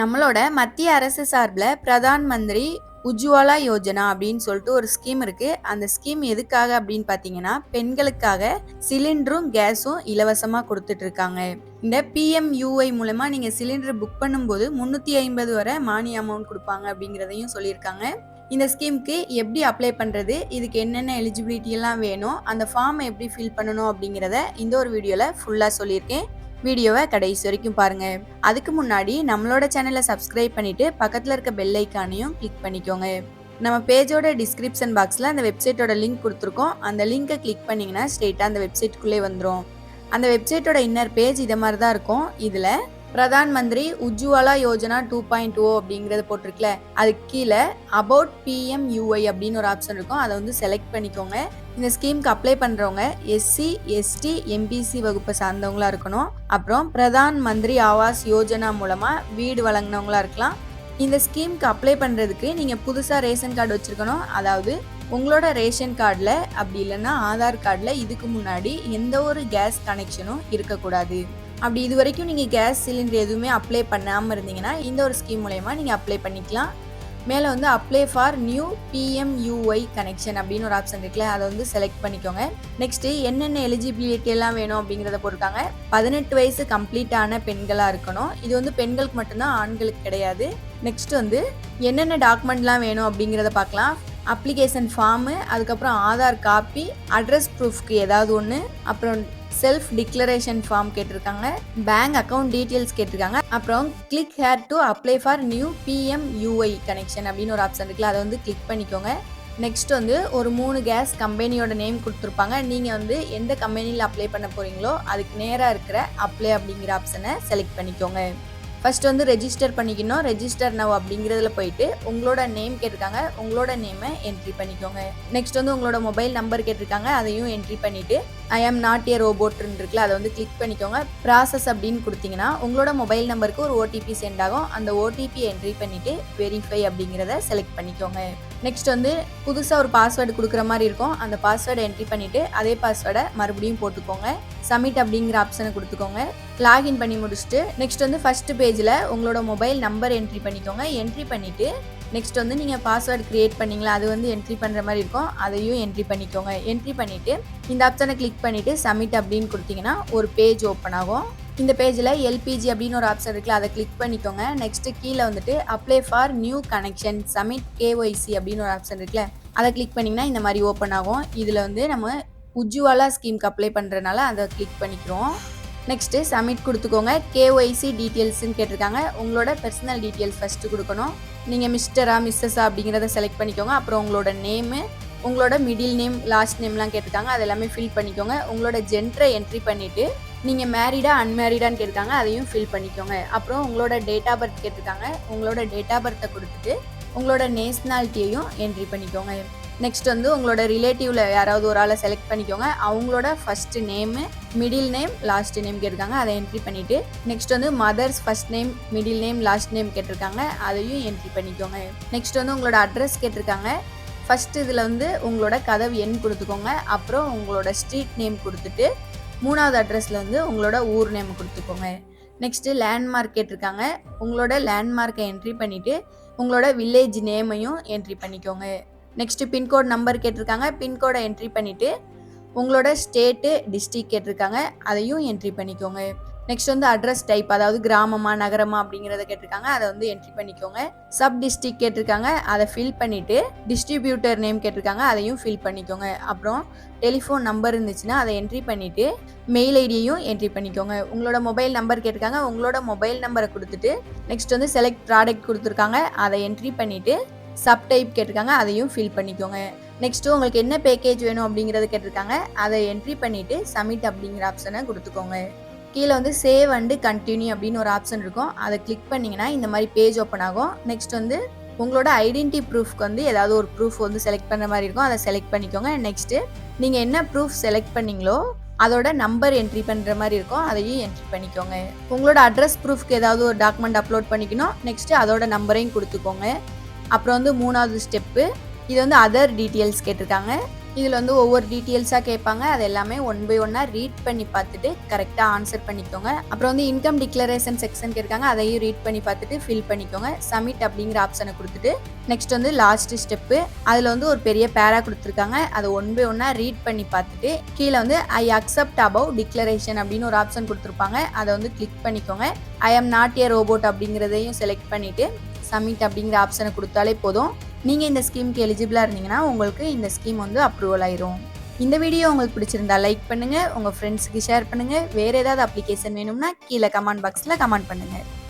நம்மளோட மத்திய அரசு சார்பில் பிரதான் மந்திரி உஜ்வாலா யோஜனா அப்படின்னு சொல்லிட்டு ஒரு ஸ்கீம் இருக்கு. அந்த ஸ்கீம் எதுக்காக அப்படின்னு பார்த்தீங்கன்னா பெண்களுக்காக சிலிண்டரும் கேஸும் இலவசமாக கொடுத்துட்டு இருக்காங்க. இந்த பிஎம்யூஐ மூலமா நீங்க சிலிண்டர் புக் பண்ணும்போது முன்னூத்தி ஐம்பது வரை மானிய அமௌண்ட் கொடுப்பாங்க அப்படிங்கிறதையும் சொல்லியிருக்காங்க. இந்த ஸ்கீமுக்கு எப்படி அப்ளை பண்ணுறது இதுக்கு என்னென்ன எலிஜிபிலிட்டி எல்லாம் வேணும் அந்த ஃபார்மை எப்படி ஃபில் பண்ணணும் அப்படிங்கிறத இந்த ஒரு வீடியோவில் ஃபுல்லாக சொல்லியிருக்கேன். வீடியோவை கடைசி வரைக்கும் பாருங்க. அதுக்கு முன்னாடி நம்மளோட சேனலை சப்ஸ்கிரைப் பண்ணிட்டு பக்கத்தில் இருக்க பெல் ஐக்கானையும் கிளிக் பண்ணிக்கோங்க. நம்ம பேஜோட டிஸ்கிரிப்ஷன் பாக்ஸில் அந்த வெப்சைட்டோட லிங்க் கொடுத்துருக்கோம். அந்த லிங்கை கிளிக் பண்ணிங்கன்னா ஸ்ட்ரெயிட்டாக அந்த வெப்சைட்குள்ளே வந்துடும் அந்த வெப்சைட்டோட இன்னர் பேஜ் இதை மாதிரி தான் இருக்கும். இதில் Pradhan Mantri Ujjwala Yojana two point O அப்படிங்கிறது போட்டிருக்கல அதுக்கு கீழே அபவுட் பிஎம் யூஐ அப்படின்னு ஒரு ஆப்ஷன் இருக்கும். அதை வந்து செலக்ட் பண்ணிக்கோங்க. இந்த ஸ்கீம்க்கு அப்ளை பண்ணுறவங்க எஸ்சி எஸ்டி எம்பிசி வகுப்பை சார்ந்தவங்களா இருக்கணும். அப்புறம் பிரதான் மந்திரி ஆவாஸ் யோஜனா மூலமாக வீடு வழங்கினவங்களா இருக்கலாம். இந்த ஸ்கீம்க்கு அப்ளை பண்ணுறதுக்கு நீங்கள் புதுசாக ரேஷன் கார்டு வச்சுருக்கணும். அதாவது உங்களோட ரேஷன் கார்டில் அப்படி இல்லைன்னா ஆதார் கார்டில் இதுக்கு முன்னாடி எந்த ஒரு கேஸ் கனெக்ஷனும் இருக்கக்கூடாது. அப்படி இது வரைக்கும் நீங்கள் கேஸ் சிலிண்டர் எதுவுமே அப்ளை பண்ணாமல் இருந்தீங்கன்னா இந்த ஒரு ஸ்கீம் மூலயமா நீங்கள் அப்ளை பண்ணிக்கலாம். மேலே வந்து apply for new PMUY connection அப்படின்னு ஒரு ஆப்ஷன் இருக்குல்ல அதை வந்து செலக்ட் பண்ணிக்கோங்க. நெக்ஸ்ட்டு என்னென்ன எலிஜிபிலிட்டி எல்லாம் வேணும் அப்படிங்கிறத போட்டிருக்காங்க. பதினெட்டு வயசு கம்ப்ளீட்டான பெண்களாக இருக்கணும். இது வந்து பெண்களுக்கு மட்டும்தான் ஆண்களுக்கு கிடையாது. நெக்ஸ்ட் வந்து என்னென்ன டாக்குமெண்ட்லாம் வேணும் அப்படிங்கிறத பார்க்கலாம். அப்ளிகேஷன் ஃபார்மு அதுக்கப்புறம் ஆதார் காப்பி அட்ரஸ் ப்ரூஃப்க்கு ஏதாவது ஒன்று அப்புறம் செல்ஃப் டிக்ளரேஷன் ஃபார்ம் கேட்டிருக்காங்க பேங்க் அக்கௌண்ட் டீட்டெயில்ஸ் கேட்டிருக்காங்க. அப்புறம் click here to apply for new PM UI connection அப்படின்னு ஒரு ஆப்ஷன் இருக்குல்ல அதை வந்து கிளிக் பண்ணிக்கோங்க. நெக்ஸ்ட் வந்து ஒரு மூணு கேஸ் கம்பெனியோட நேம் கொடுத்துருப்பாங்க. நீங்கள் வந்து எந்த கம்பெனியில் அப்ளை பண்ண போகிறீங்களோ அதுக்கு நேராக இருக்கிற அப்ளை அப்படிங்கிற ஆப்ஷனை செலக்ட் பண்ணிக்கோங்க. ஃபஸ்ட்டு வந்து ரெஜிஸ்டர் பண்ணிக்கணும். ரெஜிஸ்டர் நவ் அப்படிங்கிறதுல போயிட்டு உங்களோட நேம் கேட்டிருக்காங்க. உங்களோட நேமை என்ட்ரி பண்ணிக்கோங்க. நெக்ஸ்ட் வந்து உங்களோட மொபைல் நம்பர் கேட்டிருக்காங்க. அதையும் என்ட்ரி பண்ணிவிட்டு ஐ ஆம் நாட் ஏ ரோபோட்னு இருக்குல்ல அதை வந்து கிளிக் பண்ணிக்கோங்க. ப்ராசஸ் அப்படின்னு கொடுத்தீங்கன்னா உங்களோட மொபைல் நம்பருக்கு ஒரு ஓடிபி சென்ட் ஆகும். அந்த ஓடிபி என்ட்ரி பண்ணிவிட்டு வெரிஃபை அப்படிங்கிறத செலக்ட் பண்ணிக்கோங்க. நெக்ஸ்ட் வந்து புதுசாக ஒரு பாஸ்வேர்டு கொடுக்குற மாதிரி இருக்கும். அந்த பாஸ்வேர்டை என்ட்ரி பண்ணிவிட்டு அதே பாஸ்வேர்டை மறுபடியும் போட்டுக்கோங்க. சப்மிட் அப்படிங்கிற ஆப்ஷனை கொடுத்துக்கோங்க. லாகின் பண்ணி முடிச்சுட்டு நெக்ஸ்ட் வந்து ஃபஸ்ட் பேஜில் உங்களோட மொபைல் நம்பர் என்ட்ரி பண்ணிக்கோங்க. என்ட்ரி பண்ணிவிட்டு நெக்ஸ்ட் வந்து நீங்கள் பாஸ்வேர்டு க்ரியேட் பண்ணிங்களா அது வந்து என்ட்ரி பண்ணுற மாதிரி இருக்கும். அதையும் என்ட்ரி பண்ணிக்கோங்க. என்ட்ரி பண்ணிவிட்டு இந்த ஆப்ஷனை கிளிக் பண்ணிவிட்டு சப்மிட் அப்படின்னு கொடுத்தீங்கன்னா ஒரு பேஜ் ஓப்பன் ஆகும். இந்த பேஜில் எல்பிஜி அப்படின்னு ஒரு ஆப்ஷன் இருக்குல்ல அதை கிளிக் பண்ணிக்கோங்க. நெக்ஸ்ட்டு கீழே வந்துட்டு apply for new connection submit KYC அப்படின்னு ஒரு ஆப்ஷன் இருக்குல்ல அதை கிளிக் பண்ணிங்கன்னா இந்த மாதிரி ஓப்பன் ஆகும். இதில் வந்து நம்ம உஜ்வாலா ஸ்கீம்க்கு அப்ளை பண்ணுறதுனால அதை கிளிக் பண்ணிக்கிறோம். நெக்ஸ்ட்டு சப்மிட் கொடுத்துக்கோங்க. கேஒய்சி டீட்டெயில்ஸ்னு கேட்டிருக்காங்க. உங்களோட பர்சனல் டீட்டெயில்ஸ் ஃபஸ்ட்டு கொடுக்கணும். நீங்கள் மிஸ்டரா மிஸ்ஸஸா அப்படிங்கிறத செலக்ட் பண்ணிக்கோங்க. அப்புறம் உங்களோட நேமு உங்களோட மிடில் நேம் லாஸ்ட் நேம்லாம் கேட்டிருக்காங்க. அது எல்லாமே ஃபில் பண்ணிக்கோங்க. உங்களோட ஜென்டரை என்ட்ரி பண்ணிவிட்டு நீங்கள் மேரீடா அன்மேரீடான்னு கேட்டிருக்காங்க அதையும் ஃபில் பண்ணிக்கோங்க. அப்புறம் உங்களோட டேட் ஆஃப் பர்த் கேட்டிருக்காங்க உங்களோட டேட் ஆஃப் பர்த்தை கொடுத்துட்டு உங்களோட நேஷ்னாலிட்டியையும் என்ட்ரி பண்ணிக்கோங்க. நெக்ஸ்ட் வந்து உங்களோட ரிலேட்டிவ்ல யாராவது ஒரு ஆளை செலக்ட் பண்ணிக்கோங்க. அவங்களோட first name middle name last name கேட்டிருக்காங்க அதை என்ட்ரி பண்ணிட்டு நெக்ஸ்ட் வந்து mother's first name middle name last name கேட்டிருக்காங்க அதையும் என்ட்ரி பண்ணிக்கோங்க. நெக்ஸ்ட் வந்து உங்களோட அட்ரஸ் கேட்டிருக்காங்க. ஃபர்ஸ்ட் இதில் வந்து உங்களோட கதவு எண் கொடுத்துக்கோங்க. அப்புறம் உங்களோட ஸ்ட்ரீட் நேம் கொடுத்துட்டு மூணாவது அட்ரஸில் வந்து உங்களோட ஊர் நேம் கொடுத்துக்கோங்க. நெக்ஸ்ட்டு லேண்ட்மார்க் கேட்டிருக்காங்க. உங்களோட லேண்ட்மார்க்கை என்ட்ரி பண்ணிவிட்டு உங்களோட வில்லேஜ் நேமையும் என்ட்ரி பண்ணிக்கோங்க. நெக்ஸ்ட்டு பின்கோட் நம்பர் கேட்டிருக்காங்க. பின்கோடை என்ட்ரி பண்ணிவிட்டு உங்களோட ஸ்டேட்டு டிஸ்ட்ரிக் கேட்டிருக்காங்க. அதையும் என்ட்ரி பண்ணிக்கோங்க. நெக்ஸ்ட் வந்து அட்ரஸ் டைப் அதாவது கிராமமா நகரமா அப்படிங்கிறத கேட்டிருக்காங்க. அதை வந்து என்ட்ரி பண்ணிக்கோங்க. சப் டிஸ்ட்ரிக் கேட்டிருக்காங்க. அதை ஃபில் பண்ணிவிட்டு டிஸ்ட்ரிபியூட்டர் நேம் கேட்டிருக்காங்க. அதையும் ஃபில் பண்ணிக்கோங்க. அப்புறம் டெலிஃபோன் நம்பர் இருந்துச்சுன்னா அதை என்ட்ரி பண்ணிவிட்டு மெயில் ஐடியையும் என்ட்ரி பண்ணிக்கோங்க. உங்களோட மொபைல் நம்பர் கேட்டிருக்காங்க. உங்களோட மொபைல் நம்பரை கொடுத்துட்டு நெக்ஸ்ட் வந்து செலக்ட் ப்ராடக்ட் கொடுத்துருக்காங்க. அதை என்ட்ரி பண்ணிவிட்டு சப் டைப் கேட்டிருக்காங்க. அதையும் ஃபில் பண்ணிக்கோங்க. நெக்ஸ்ட்டு உங்களுக்கு என்ன பேக்கேஜ் வேணும் அப்படிங்கிறத கேட்டிருக்காங்க. அதை என்ட்ரி பண்ணிவிட்டு சப்மிட் அப்படிங்கிற ஆப்ஷனை கொடுத்துக்கோங்க. கீழே வந்து சேவ் அண்டு கண்டினியூ அப்படின்னு ஒரு ஆப்ஷன் இருக்கும். அதை கிளிக் பண்ணிங்கன்னா இந்த மாதிரி பேஜ் ஓப்பன் ஆகும். நெக்ஸ்ட் வந்து உங்களோட ஐடென்டி ப்ரூஃப்க்கு வந்து ஏதாவது ஒரு ப்ரூஃப் வந்து செலக்ட் பண்ணுற மாதிரி இருக்கும். அதை செலக்ட் பண்ணிக்கோங்க. நெக்ஸ்ட்டு நீங்கள் என்ன ப்ரூஃப் செலக்ட் பண்ணீங்களோ அதோட நம்பர் என்ட்ரி பண்ணுற மாதிரி இருக்கும். அதையும் என்ட்ரி பண்ணிக்கோங்க. உங்களோட அட்ரஸ் ப்ரூஃப்க்கு ஏதாவது ஒரு டாக்குமெண்ட் அப்லோட் பண்ணிக்கணும். நெக்ஸ்ட்டு அதோட நம்பரையும் கொடுத்துக்கோங்க. அப்புறம் வந்து மூணாவது ஸ்டெப்பு இது வந்து அதர் டீட்டெயில்ஸ் கேட்டிருக்காங்க. இதில் வந்து ஒவ்வொரு டீட்டெயில்ஸாக கேட்பாங்க. அது எல்லாமே ஒன் பை ஒன்னாக ரீட் பண்ணி பார்த்துட்டு கரெக்டாக ஆன்சர் பண்ணிக்கோங்க. அப்புறம் வந்து இன்கம் டிக்ளரேஷன் செக்ஷன் இருக்காங்க அதையும் ரீட் பண்ணி பார்த்துட்டு ஃபில் பண்ணிக்கோங்க. சப்மிட் அப்படிங்கிற ஆப்ஷனை கொடுத்துட்டு நெக்ஸ்ட் வந்து லாஸ்ட் ஸ்டெப்பு அதில் வந்து ஒரு பெரிய பேரா கொடுத்துருக்காங்க. அதை ஒன் பை ஒன்னாக ரீட் பண்ணி பார்த்துட்டு கீழே வந்து ஐ அக்செப்ட் அபவ் டிக்ளரேஷன் அப்படின்னு ஒரு ஆப்ஷன் கொடுத்துருப்பாங்க. அதை வந்து கிளிக் பண்ணிக்கோங்க. I am not a robot அப்படிங்கிறதையும் செலக்ட் பண்ணிவிட்டு சப்மிட் அப்படிங்கிற ஆப்ஷனை கொடுத்தாலே போதும். நீங்கள் இந்த ஸ்கீமுக்கு எலிஜிபிளாக இருந்தீங்கன்னா உங்களுக்கு இந்த ஸ்கீம் வந்து அப்ரூவல் ஆயிரும். இந்த வீடியோ உங்களுக்கு பிடிச்சிருந்தா லைக் பண்ணுங்கள் உங்கள் ஃப்ரெண்ட்ஸுக்கு ஷேர் பண்ணுங்கள் வேறு ஏதாவது அப்ளிகேஷன் வேணும்னா கீழே கமெண்ட் பாக்ஸில் கமெண்ட் பண்ணுங்கள்